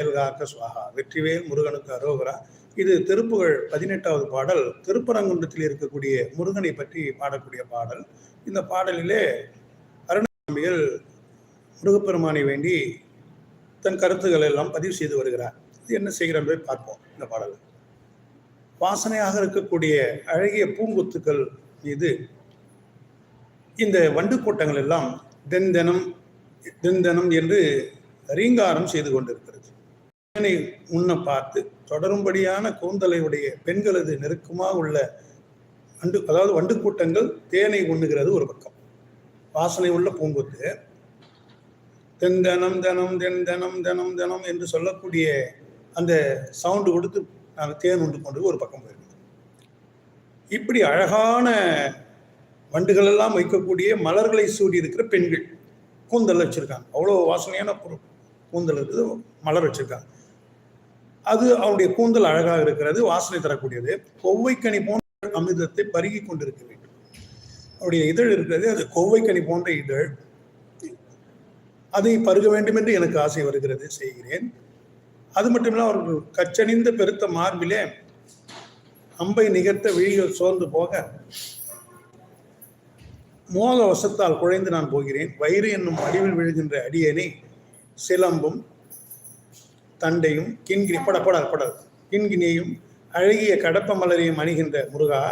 வேல்காக்க சுவாகா வெற்றிவேல் முருகனுக்கு அரோகரா. இது திருப்புகழ் பதினெட்டாவது பாடல். திருப்பரங்குன்றத்தில் இருக்கக்கூடிய முருகனை பற்றி பாடக்கூடிய பாடல். இந்த பாடலிலே அருணாமியில் முருகப்பெருமானை வேண்டி தன் கருத்துக்கள் எல்லாம் பதிவு செய்து வருகிறார். இது என்ன செய்கிறார் போய் பார்ப்போம். இந்த பாடல். வாசனையாக இருக்கக்கூடிய அழகிய பூங்கொத்துக்கள் மீது இந்த வண்டு கூட்டங்கள் எல்லாம் தென் தினம் தென் தினம் என்று ரீங்காரம் செய்து கொண்டிருக்கிறது. தேனை உண்ண பார்த்து தொடரும்படியான கூந்தலையுடைய பெண்களது நெருக்கமாக உள்ள வண்டு அதாவது வண்டு கூட்டங்கள் தேனை உண்ணுகிறது ஒரு பக்கம். வாசனை உள்ள பூங்கொத்து. தென் தனம் தென் தனம் தனம் தனம் என்று சொல்லக்கூடிய அந்த சவுண்டு கொடுத்து நாங்கள் தேன் உண்டு கொண்டு ஒரு பக்கம் போயிருக்கோம் இப்படி அழகான வண்டுகளெல்லாம் வைக்கக்கூடிய மலர்களை சூடி இருக்கிற பெண்கள் கூந்தல் வச்சிருக்காங்க. அவ்வளோ வாசனையான பொருள். கூந்தல் இருக்குது மலர் வச்சிருக்காங்க. அது அவருடைய கூந்தல் அழகாக இருக்கிறது வாசனை தரக்கூடியது. கொவ்வைக்கனி போன்ற அமிர்தத்தை பருகி கொண்டிருக்க வேண்டும். அவருடைய இதழ் இருக்கிறது அது கொவ்வைக்கனி போன்ற இதழ். அதை பருக வேண்டும் என்று எனக்கு ஆசை வருகிறது செய்கிறேன். அது மட்டும் இல்லாமல் அவர்கள் கச்சணிந்த பெருத்த மார்பிலே அம்பை நிகர்த்த விழிகள் சோர்ந்து போக மோக வசத்தால் குழைந்து நான் போகிறேன். வயிறு என்னும் அடிவில் விழுகின்ற அடியனை சிலம்பும் தண்டையும் கிண்கிணி பட படாது படாது அழகிய கடப்ப மலரையும் அணிகின்ற முருகா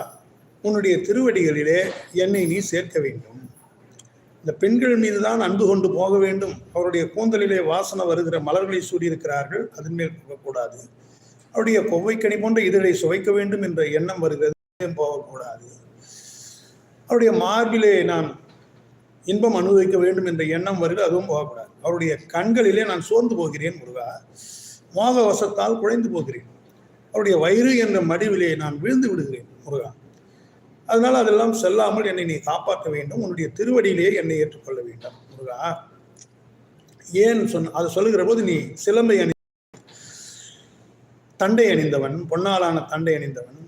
உன்னுடைய திருவடிகளிலே என்னை நீ சேர்க்க வேண்டும். இந்த பெண்கள் மீது தான் அன்பு கொண்டு போக வேண்டும். அவருடைய கூந்தலிலே வாசனை வருகிற மலர்களை சூடியிருக்கிறார்கள். அதன் மேல் போகக்கூடாது. அவருடைய கொவ்வைக்கணி போன்ற இதழை சுவைக்க வேண்டும் என்ற எண்ணம் வருகிறது. போகக்கூடாது. அவருடைய மார்பிலே நான் இன்பம் அனுபவிக்க வேண்டும் என்ற எண்ணம் வருது அதுவும் போகக்கூடாது. அவருடைய கண்களிலே நான் சோர்ந்து போகிறேன் முருகா. மோக வசத்தால் குழைந்து போகிறேன். அவருடைய வயிறு என்ற மடிவிலே நான் விழுந்து விடுகிறேன் முருகா. அதனால் அதெல்லாம் செல்லாமல் என்னை நீ காப்பாற்ற வேண்டும். உன்னுடைய திருவடியிலே என்னை ஏற்றுக்கொள்ள வேண்டும் முருகா. ஏன் சொன்ன அதை சொல்லுகிற போது நீ சிலம்பை அணி தண்டை அணிந்தவன் பொன்னாலான தண்டை அணிந்தவன்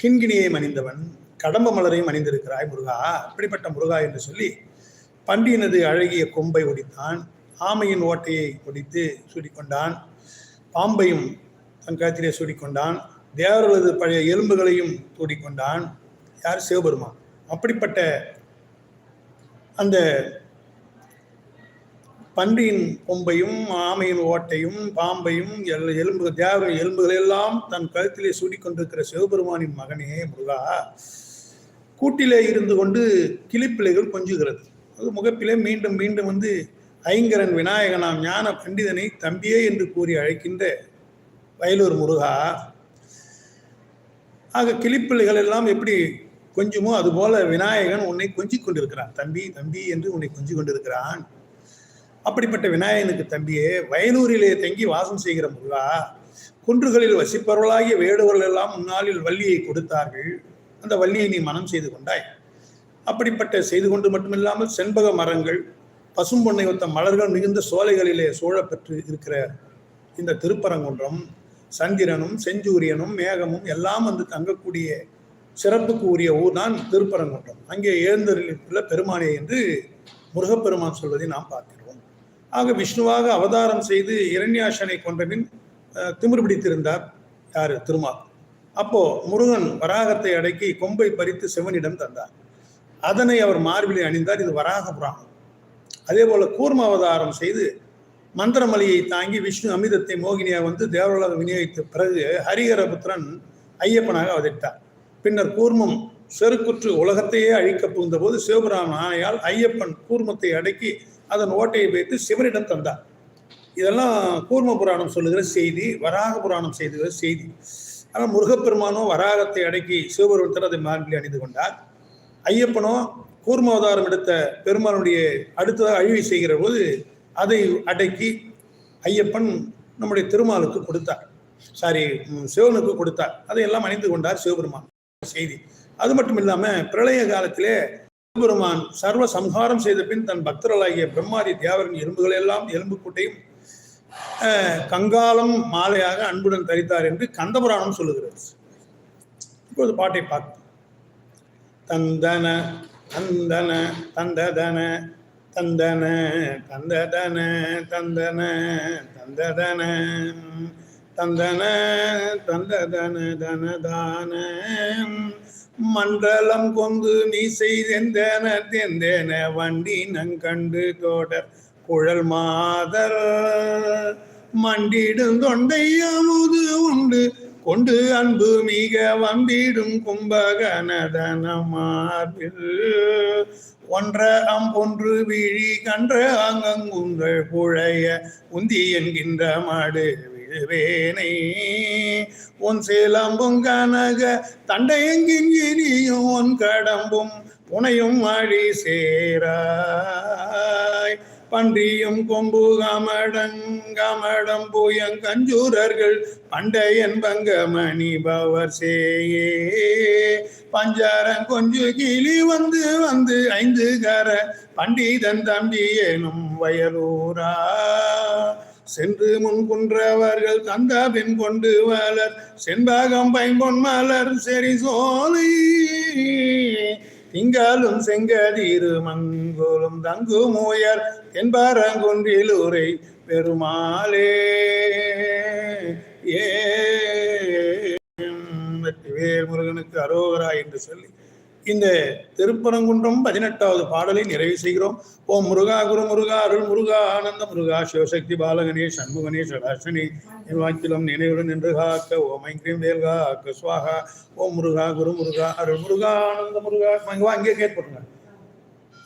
கிண்கிணியையும் அணிந்தவன் கடம்ப மலரையும் அணிந்திருக்கிறாய் முருகா. அப்படிப்பட்ட முருகா என்று சொல்லி பண்டியினது அழகிய கொம்பை ஒடித்தான் ஆமையின் ஓட்டையை ஒடித்து சூடிக்கொண்டான். பாம்பையும் தன் கழுத்திலே சூடிக்கொண்டான். தேவர்களது பழைய எலும்புகளையும் தூடிக்கொண்டான். யார்? சிவபெருமான். அப்படிப்பட்ட அந்த பன்றியின் கொம்பையும் ஆமையின் ஓட்டையும் பாம்பையும் எல் எலும்பு தேவ எலும்புகளெல்லாம் தன் கழுத்திலே சூடிக்கொண்டிருக்கிற சிவபெருமானின் மகனே முருகா. கூட்டிலே இருந்து கொண்டு கிளிப்பிள்ளைகள் கொஞ்சுகிறது. அது முகப்பிலே மீண்டும் மீண்டும் வந்து ஐங்கரன் விநாயகனாம் ஞான பண்டிதனை தம்பியே என்று கூறி அழைக்கின்ற வயலூர் முருகா. ஆக கிளிப்பிள்ளைகள் எல்லாம் எப்படி கொஞ்சமோ அதுபோல விநாயகன் உன்னை கொஞ்சிக் கொண்டிருக்கிறான். தம்பி தம்பி என்று உன்னை கொஞ்சி கொண்டிருக்கிறான். அப்படிப்பட்ட விநாயகனுக்கு தம்பியே வயலூரிலே தங்கி வாசம் செய்கிற முருகா குன்றுகளில் வசிப்பவர்களாகிய வேடுவர்கள் எல்லாம் முன்னாளில் வள்ளியை கொடுத்தார்கள். அந்த வள்ளியை நீ மனம் செய்து கொண்டாய். அப்படிப்பட்ட செய்து கொண்டு மட்டுமில்லாமல் செண்பக மரங்கள் பசும்பொன்னை ஒத்த மலர்கள் மிகுந்த சோலைகளிலே சூழப்பெற்று இருக்கிற இந்த திருப்பரங்குன்றம் சந்திரனும் செஞ்சூரியனும் மேகமும் எல்லாம் வந்து தங்கக்கூடிய சிறப்புக்கு உரிய ஊர் தான் திருப்பரங்குன்றம். அங்கே எழுந்தருளில் பெருமானே என்று முருகப்பெருமான் சொல்வதை நாம் பார்க்கிறோம். ஆக விஷ்ணுவாக அவதாரம் செய்து இரண்யாசனை கொன்றபின் திமிர் பிடித்திருந்தார் யார்? திருமால். அப்போ முருகன் வராகத்தை அடக்கி கொம்பை பறித்து சிவனிடம் தந்தார். அதனை அவர் மார்பிலை அணிந்தார். இது வராக புராணம். அதே போல கூர்ம அவதாரம் செய்து மந்திரமலியை தாங்கி விஷ்ணு அமிதத்தை மோகினியா வந்து தேவலோக விநியோகித்த பிறகு ஹரிஹரபுத்திரன் ஐயப்பனாக அவதரித்தார். பின்னர் கூர்மம் செருக்குற்று உலகத்தையே அழிக்க புகுந்தபோது போது ஆணையால் ஐயப்பன் கூர்மத்தை அடக்கி அதன் ஓட்டையை வைத்து சிவனிடம் தந்தார். இதெல்லாம் கூர்ம புராணம் சொல்லுகிற செய்தி வராக புராணம் செய்துகிற செய்தி. ஆனால் முருகப்பெருமானோ வராகத்தை அடக்கி சிவபெருமத்தில் அதை மார்பில் அணிந்து கொண்டார். ஐயப்பனோ கூர்மாவதாரம் எடுத்த பெருமானுடைய அடுத்ததாக அழிவை செய்கிற போது அதை அடக்கி ஐயப்பன் நம்முடைய திருமாலுக்கு கொடுத்தார். சாரி சிவனுக்கு கொடுத்தார். அதையெல்லாம் அணிந்து கொண்டார் சிவபெருமான். செய்தி. அது மட்டும் இல்லாமல் பிரளய காலத்திலே சிவபெருமான் சர்வ சம்ஹாரம் செய்த பின் தன் பக்தர்களாகிய பிரம்மாதி தேவரின் எலும்புகள் எல்லாம் எலும்பு கூட்டையும் கங்காலம் மாலையாக அன்புடன் தரித்தார் என்று கந்தபுராணம் சொல்லுகிறது. இப்போது பாட்டை பார்ப்போம். தந்தன தந்தன தந்ததன தந்தன தந்ததன தந்தன தந்ததன தந்தன தந்ததன தனதான. மண்டலம் கொங்கு நீ தெந்தன தெந்தன வண்டி நங்கண்டு தோடர் குழல் மாதர். மண்டிடும் தொண்டையமுது உண்டு கொண்டு அன்பு மிக வம்பிடும் கும்பகனதனமார்பில். ஒன்ற அம்பொன்று விழி கன்ற அங்கங்குங்கள் புழைய உந்தி என்கின்ற மாடு விழுவேனை. உன் சேலம்பும் கனக தண்டையங்கின் இனியும் உன் கடம்பும் புனையும் அழி சேராய். பன்றியும் கொம்பு கமடங்கமடம் பூயங்கஞ்சூரர்கள் பண்டையன் பங்கமணி பவர் சேயே. பஞ்சாரம் கொஞ்சு கிளி வந்து வந்து ஐந்து கர பண்டிதன் தம்பி எனும் வயலூரா. சென்று முன் குன்றவர்கள் தந்த பின் கொண்டு வளர் செண்பாகம் பைம்பொன் மலர் செரி சோலை. திங்களும் செங்கதிரு மங்கோலும் தங்கு மூயர் என்பரங்குன்றில் உரை பெருமாளே. ஏ. வெற்றிவேல் முருகனுக்கு அரோகரா என்று சொல்லி இந்த திருப்பரங்குன்றம் பதினெட்டாவது பாடலை நிறைவு செய்கிறோம். ஓம் முருகா குரு முருகா அருள் முருகா ஆனந்த முருகா சிவசக்தி பாலகனே சண்முகனே சடாசனே என் வாக்கிலும் நினைவுடன் நின்று காக்க ஓம் ஐங்கிரீம் வேல்கா அக்க சுவாகா ஓம் முருகா குரு முருகா அருள் முருகா ஆனந்த முருகா. இங்க வா இங்கே கேட்போங்க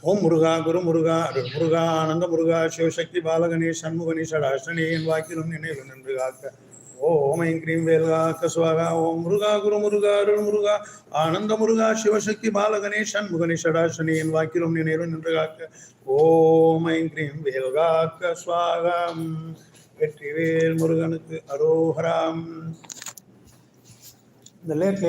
ஓம் முருகா குரு முருகா அருள் முருகா ஆனந்த முருகா சிவசக்தி பாலகனே சண்முகனே சடாசனே என் வாக்கிலும் நினைவுடன் நின்று காக்க ஓம் ஐம் கிரீம் வேல்கா கசுவாகா ஓம் முருகா குரு முருகா அருள் முருகா ஆனந்த முருகா சிவசக்தி பாலகணேஷன் சண்முகனே என் வாக்கிலும் நினைவு நின்று காக்க. ஓம் ஐம் கிரீம் வேல்கா கஸ்வாகாம் வெற்றிவேல் முருகனுக்கு அரோஹராம். இந்த லேட்ல